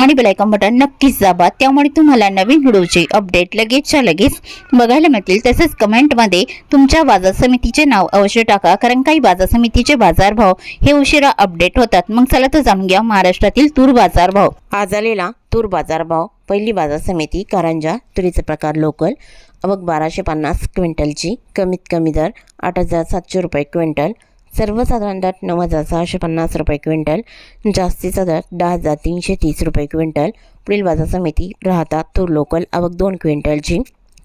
आणि bell icon button नक्कीच दाबा. त्यामुळे तुम्हाला नवीन व्हिडिओचे अपडेट लगेचच्या लगेच बघायला मिळतील. तसेच कमेंटमध्ये तुमच्या बाजार समितीचे नाव अवश्य टाका. कारण काही बाजार समितीचे बाजारभाव हे उशिरा अपडेट होतात. मग चला तर जाणून घ्या महाराष्ट्रातील तूर बाजारभाव आज आलेला तूर बाजारभाव पहिली बाजार समिती कारंजा तुरीचा प्रकार लोकल अवघ बाराशे पन्नास क्विंटलची कमीत कमी दर आठ हजार सातशे रुपये क्विंटल. सर्वसाधारण दर नऊ हजार सहाशे पन्नास रुपये क्विंटल जास्तीचा दर दहा हजार तीनशे तीस रुपये क्विंटल. पुढील बाजार समिती राहतात तो लोकल आवक दोन क्विंटलची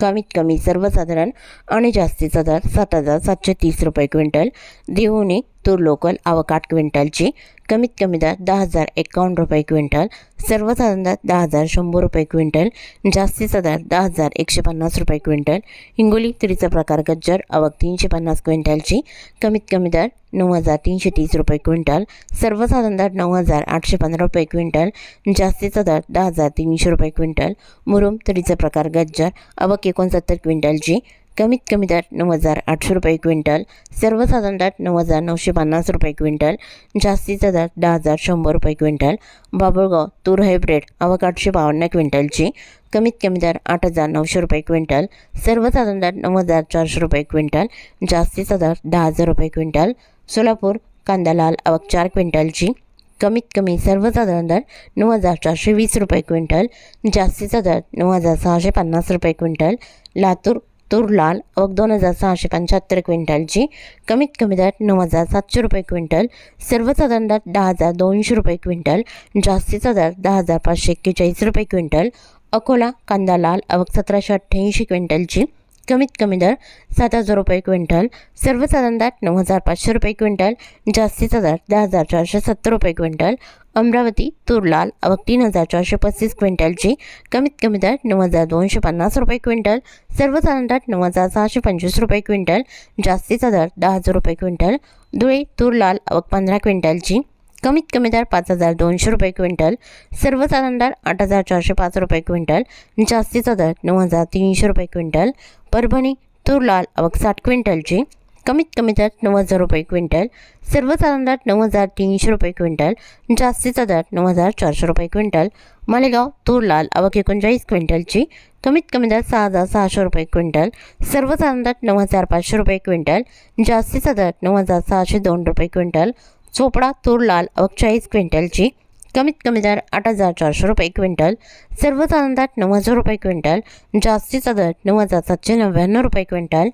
कमीत कमी सर्वसाधारण आणि जास्तीचा दर सात हजार सातशे तीस रुपये क्विंटल. देऊने तूर लोकल आवक आठ क्विंटलची कमीत कमी दर दहा हजार एकावन्न रुपये क्विंटल सर्वसाधारण दर दहा हजार शंभर रुपये क्विंटल जास्तीचा दर दहा हजार एकशे पन्नास रुपये क्विंटल. हिंगोली तुरीचा प्रकार गज्जर आवक तीनशे पन्नास क्विंटलची कमीत कमी दर नऊ हजार तीनशे तीस रुपये क्विंटल सर्वसाधारण दर नऊ हजार आठशे पंधरा रुपये क्विंटल जास्तीचा दर दहा हजार तीनशे रुपये क्विंटल. मुरुम तुरीचा प्रकार गज्जर आवक एकोणसत्तर क्विंटलची कमीत कमी दाट नऊ हजार आठशे रुपये क्विंटल सर्वसाधारण दाट नऊ हजार नऊशे पन्नास रुपये क्विंटल जास्तीचा दाट दहा हजार शंभर रुपये क्विंटल बाबुळगाव तूर हायब्रिड आवक आठशे बावन्न क्विंटलची कमीत कमी दर आठ हजार नऊशे रुपये क्विंटल सर्वसाधारण दर नऊ हजार चारशे रुपये क्विंटल जास्तीचा दर दहा हजार रुपये क्विंटल सोलापूर कांदा लाल आवक चार क्विंटलची कमीत कमी सर्वसाधारण दर नऊ हजार चारशे वीस रुपये क्विंटल जास्तीचा दर नऊ हजार सहाशे पन्नास रुपये क्विंटल लातूर तूर लाल अवघ दोन हजार सहाशे पंच्याहत्तर क्विंटलची. कमीत कमी दर नऊ हजार सातशे रुपये क्विंटल. सर्वसाधारण दर दहा हजार दोनशे रुपये क्विंटल. जास्तीचा दर दहा हजार पाचशे एक्केचाळीस रुपये क्विंटल. अकोला कांदा लाल अवघ सतराशे अठ्ठ्याऐंशी क्विंटलची. कमीत कमी दर सात हजार रुपये क्विंटल. सर्वसाधारण दर नऊ हजार पाचशे रुपये क्विंटल. जास्तीचा दर दहा हजार चारशे सत्तर रुपये क्विंटल. अमरावती तूर लाल तीन हजार चारशे पस्तीस क्विंटलची कमीत कमी दर नऊ हजार दोनशे पन्नास रुपये क्विंटल सर्वसाधारण दर नऊ हजार सहाशे पंचवीस रुपये क्विंटल जास्तीचा दर दहा हजार रुपये क्विंटल धुळे तूर लाल पंधरा क्विंटलची कमीत कमी दर पाच हजार दोनशे रुपये क्विंटल सर्वसाधारण दर आठ हजार चारशे पाच रुपये क्विंटल जास्तीचा दर नऊ हजार तीनशे रुपये क्विंटल परभणी तूर लाल साठ क्विंटलची कमीत कमी दर नऊ हजार रुपये क्विंटल सर्वसाधारण दरात नऊ हजार तीनशे रुपये क्विंटल जास्तीचा दरात नऊ हजार चारशे रुपये क्विंटल मालेगाव तूर लाल अवघ एकोणचाळीस क्विंटलची कमीत कमी दर सहा हजार सहाशे रुपये क्विंटल सर्वसाधारण दरात नऊ हजार पाचशे रुपये क्विंटल जास्तीचा दरात नऊ हजार सहाशे दोन रुपये क्विंटल चोपडा तूर लाल अवघ चाळीस क्विंटलची कमीत कमी दर आठ हजार चारशे रुपये क्विंटल सर्वसाधारण दरात नऊ हजार रुपये क्विंटल जास्तीचा दर नऊ हजार सातशे नव्याण्णव रुपये क्विंटल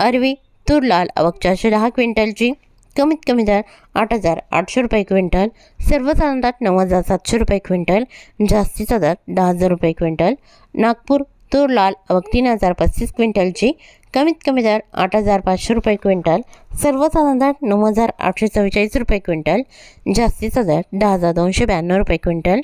अरवी तूर लाल आवक चारशे दहा क्विंटलची. कमीत कमी दर आठ हजार आठशे रुपये क्विंटल. सर्वसाधारण नऊ हजार सातशे रुपये क्विंटल. जास्तीचा दर दहा हजार रुपये क्विंटल. नागपूर तूर लाल आवक तीन हजार पस्तीस क्विंटलची. कमीत कमी दर आठ हजार पाचशे रुपये क्विंटल. सर्वसाधारण नऊ हजार आठशे चव्वेचाळीस रुपये क्विंटल. जास्तीचा दर दहा हजार दोनशे ब्याण्णव रुपये क्विंटल.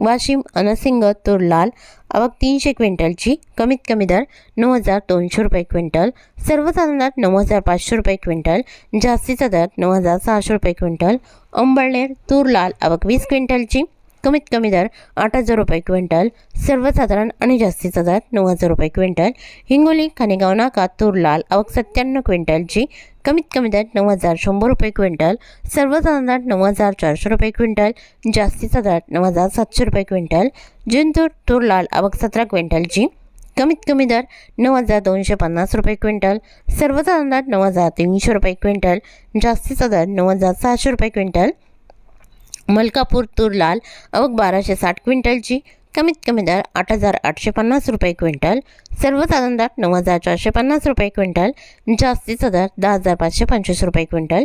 वाशिम अनसिंग तूर लाल आवक तीनशे क्विंटलची कमीत कमी दर नऊ हजार दोनशे रुपये क्विंटल सर्वसाधारण दर नऊ हजार पाचशे रुपये क्विंटल जास्तीचा दर नऊ हजार सहाशे रुपये क्विंटल अंबळनेर तूर लाल आवक वीस क्विंटलची कमीत कमी दर आठ हजार रुपये क्विंटल सर्वसाधारण आणि जास्तीचा दर नऊ हजार रुपये क्विंटल हिंगोली खानेगाव नाका तूर लाल आवक सत्त्याण्णव क्विंटलची कमीत कमी दर नऊ हजार शंभर रुपये क्विंटल सर्वसाधारण दर नऊ हजार चारशे रुपये क्विंटल जास्तीचा दर नऊ हजार सातशे रुपये क्विंटल जिंतूर तूर लाल अवघ सतरा क्विंटलची कमीत कमी दर नऊ हजार दोनशे पन्नास रुपये क्विंटल सर्वसाधारण दर नऊ हजार तीनशे रुपये क्विंटल जास्तीचा दर नऊ हजार सहाशे रुपये क्विंटल मलकापूर तूर लाल अवघ बाराशे साठ क्विंटलची कमीत कमी दर आठ हजार आठशे पन्नास रुपये क्विंटल सर्वसाधारण दर नऊ हजार चारशे पन्नास रुपये क्विंटल जास्तीचा दर दहा हजार पाचशे पंचवीस रुपये क्विंटल.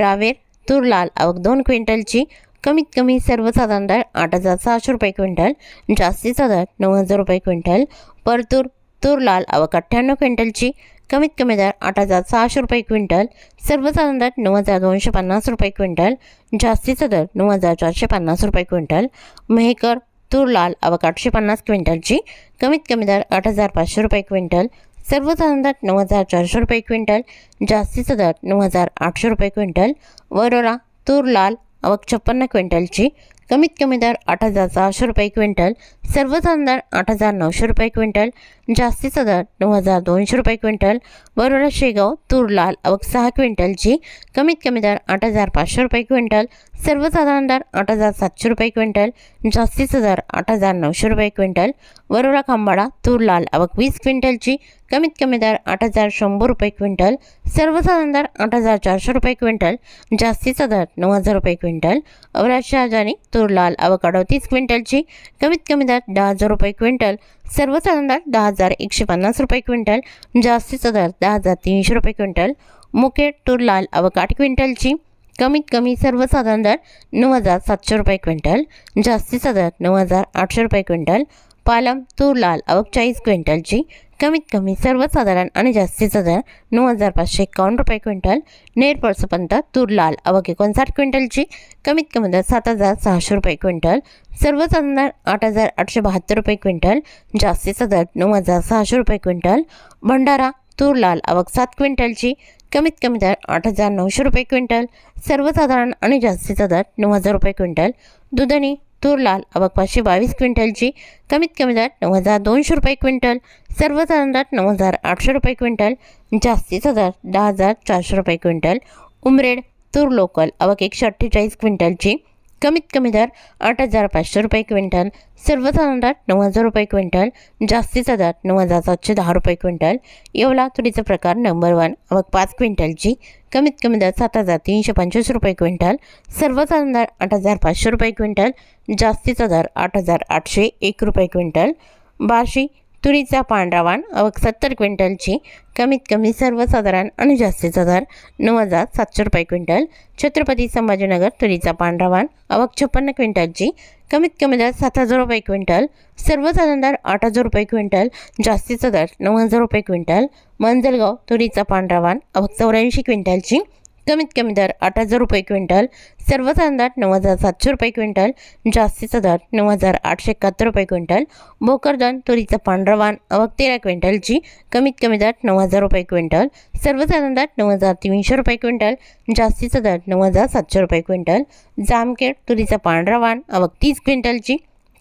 रावेर तूर लाल आवक दोन क्विंटलची कमीत कमी सर्वसाधारण दर आठ हजार सहाशे रुपये क्विंटल जास्तीचा दर नऊ हजार रुपये क्विंटल. परतूर तूर लाल आवक अठ्ठ्याण्णव क्विंटलची कमीत कमी दर आठ हजार सहाशे रुपये क्विंटल सर्वसाधारण दर नऊ हजार दोनशे पन्नास रुपये क्विंटल जास्तीचा दर नऊ हजार चारशे पन्नास रुपये क्विंटल. मेहकर तूर लाल अवघ आठशे पन्नास क्विंटलची. कमीत कमी दर आठ हजार पाचशे रुपये क्विंटल. सर्वसाधारण दर नऊ हजार चारशे रुपये क्विंटल. जास्तीचा दर नऊ हजार आठशे रुपये क्विंटल. वरोरा तूर लाल अवक छप्पन्न क्विंटलची. कमीत कमी दर आठ हजार सहाशे रुपये क्विंटल सर्वसाधारण दर आठ हजार नऊशे रुपये क्विंटल जास्तीचा दर नऊ हजार दोनशे रुपये क्विंटल बरोडा शेगाव तूर लाल आवक सहा क्विंटलची कमीत कमी दर आठ हजार पाचशे रुपये क्विंटल सर्वसाधारण दर आठ हजार सातशे रुपये क्विंटल जास्तीचा दर आठ हजार नऊशे रुपये क्विंटल वरोडा खांबाडा तूर लाल आवक वीस क्विंटलची कमीत कमी दर आठ हजार शंभर रुपये क्विंटल सर्वसाधारण दर आठ हजार चारशे रुपये क्विंटल जास्तीचा दर नऊ हजार रुपये क्विंटल अवराज शहाजानी तूर लाल अवकाडो तीस क्विंटलची कमीत कमी दर दहा हजार रुपये क्विंटल सर्वसाधारण दर दहा हजार एकशे पन्नास रुपये क्विंटल जास्तीचा दर दहा हजार तीनशे रुपये क्विंटल मुकेट तूर लाल क्विंटलची कमीत कमी सर्वसाधारण दर नऊ हजार सातशे रुपये क्विंटल जास्तीचा दर नऊ हजार आठशे रुपये क्विंटल पालम तूर लाल आवक चाळीस क्विंटलची कमीत कमी सर्वसाधारण आणि जास्तीत दर नऊ हजार पाचशे एकावन्न रुपये क्विंटल. नेर पळसपंत तूर लाल आवक एकोणसाठ क्विंटलची कमीत कमी दर सात हजार सहाशे रुपये क्विंटल. सर्वसाधारण आठ हजार आठशे बहात्तर रुपये क्विंटल जास्तीत दर नऊ हजार सहाशे रुपये क्विंटल. भंडारा तूर लाल आवक सात क्विंटलची कमीत कमी दर आठ हजार नऊशे रुपये क्विंटल. सर्वसाधारण आणि जास्तीत दर नऊ हजार रुपये क्विंटल. दुधणी तूर लाल आवक पाचशे बावीस क्विंटलची कमीत कमी दर नऊ हजार दोनशे रुपये क्विंटल सर्वसाधारण दर नऊ हजार आठशे रुपये क्विंटल जास्तीचा दर दहा हजार चारशे रुपये क्विंटल. उमरेड तूर लोकल अवक एकशे अठ्ठेचाळीस क्विंटलची कमीत कमी दर आठ हजार पाचशे रुपये क्विंटल सर्वसाधारण दर नऊ हजार रुपये क्विंटल जास्तीचा दर नऊ हजार सातशे दहा रुपये क्विंटल. येवला तुरीचा प्रकार नंबर वन अवक पाच क्विंटलची कमीत कमी दर सात हजार तीनशे पंचवीस रुपये क्विंटल सर्वसाधारण दर आठ हजार पाचशे रुपये क्विंटल जास्तीचा दर आठ हजार आठशे एक रुपये क्विंटल. बार्शी तुरीचा पांढरा वाण आवक सत्तर क्विंटलची कमीत कमी सर्वसाधारण आणि जास्तीचा दर नऊ हजार सातशे रुपये क्विंटल. छत्रपती संभाजीनगर तुरीचा पांढरा वाण आवक छप्पन्न क्विंटलची कमीत कमी दर सात हजार रुपये क्विंटल सर्वसाधारण दर आठ हजार रुपये क्विंटल जास्तीचा दर नऊ हजार रुपये क्विंटल मंजलगाव तुरीचा पांढरा वाण चौऱ्याऐंशी क्विंटलची कमीत कमी दर आठ हजार रुपये क्विंटल सर्वसाधारण दर नऊ हजार सातशे रुपये क्विंटल जास्तीचा दर नऊ हजार आठशे एकाहत्तर रुपये क्विंटल भोकरदन तुरीचा पांढरा वाण आवक तेरा क्विंटलची कमीत कमी दर नऊ हजार रुपये क्विंटल सर्वसाधारण दर नऊ हजार तीनशे रुपये क्विंटल जास्तीचा दर नऊ हजार सातशे रुपये क्विंटल जामखेड तुरीचा पांढरा वाण आवक तीस क्विंटलची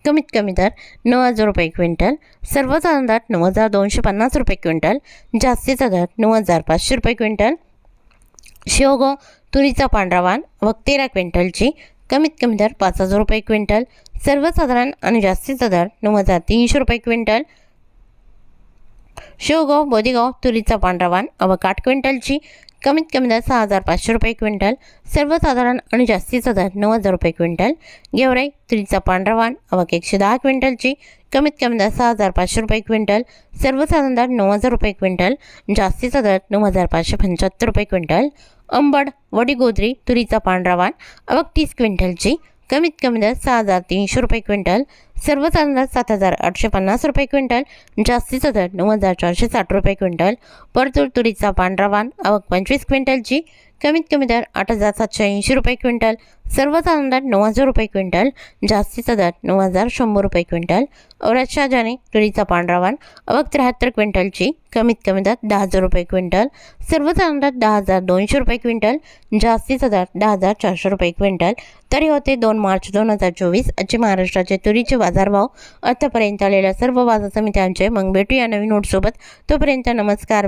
कमीत कमी दर नऊ हजार रुपये क्विंटल सर्वसाधारण दर नऊ हजार दोनशे पन्नास रुपये क्विंटल जास्तीचा दर नऊ हजार पाचशे रुपये क्विंटल शेवगाव तुरीचा पांढरा वाण व तेरा क्विंटलची कमीत कमी दर पाच हजार रुपये क्विंटल. सर्वसाधारण आणि जास्तीचा दर नऊ हजार तीनशे रुपये क्विंटल. शेवगाव बोदेगाव तुरीचा पांढरा वाण अवक आठ क्विंटलची कमीत कमी दर सहा हजार पाचशे रुपये क्विंटल सर्वसाधारण आणि जास्तीचा दर नऊ हजार रुपये क्विंटल. गेवराई तुरीचा पांढरा वाण अवक एकशे दहा क्विंटलची कमीत कमी दर सहा हजार पाचशे रुपये क्विंटल सर्वसाधारण दर नऊ हजार रुपये क्विंटल जास्तीचा दर नऊ हजार पाचशे पंच्याहत्तर रुपये क्विंटल. अंबड वडीगोद्री तुरीचा पांढरा वाण अवक तीस क्विंटलची कमीत कमी दर सहा हजार तीनशे रुपये क्विंटल सर्वसाधारण दर सात हजार आठशे पन्नास रुपये क्विंटल जास्तीचा दर नऊ हजार चारशे साठ रुपये क्विंटल परतूर तुरीचा पांढरा वाण आवक पंचवीस क्विंटलची कमीत कमी दर आठ हजार सातशे ऐंशी रुपये क्विंटल सर्वसाधारण दर नऊ हजार रुपये क्विंटल जास्तीचा दर नऊ हजार शंभर रुपये क्विंटल. औरत शहाजाने तुरीचा पांढरा वाण अवक त्र्याहत्तर क्विंटलची कमीत कमी दर दहा हजार रुपये क्विंटल सर्वसाधारण दर दहा हजार दोनशे रुपये क्विंटल जास्तीचा दर दहा हजार चारशे रुपये क्विंटल. तरी होते दोन मार्च दोन हजार चोवीस आजचे महाराष्ट्राचे तुरीचे बाजारभाव. आतापर्यंत आलेल्या सर्व बाजार समित्यांचे मग भेटूया नवीन नोटसोबत. तोपर्यंत नमस्कार